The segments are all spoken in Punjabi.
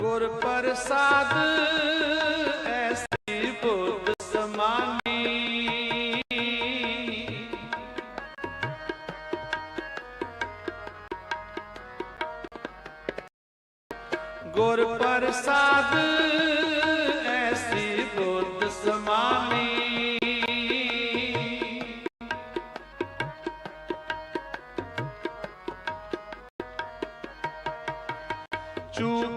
ਗੁਰ ਪ੍ਰਸਾਦ ਐਸੀ ਬੁੱਧ ਸਮਾਨੀ। ਗੁਰ ਪ੍ਰਸਾਦ ਐਸੀ ਬੁੱਧ ਸਮਾਨੀ। ਚੂ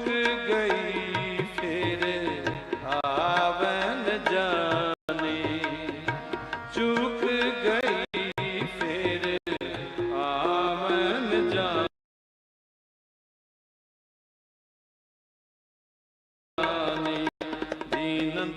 ਗਈ ਫਿਰ ਆਵਨ ਜਾਣੇ ਗਈ ਫਿਰ ਆਵਨ ਜਾਣੇ ਦੀਨ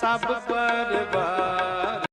ਸਭ ਪਰਵਾਰ।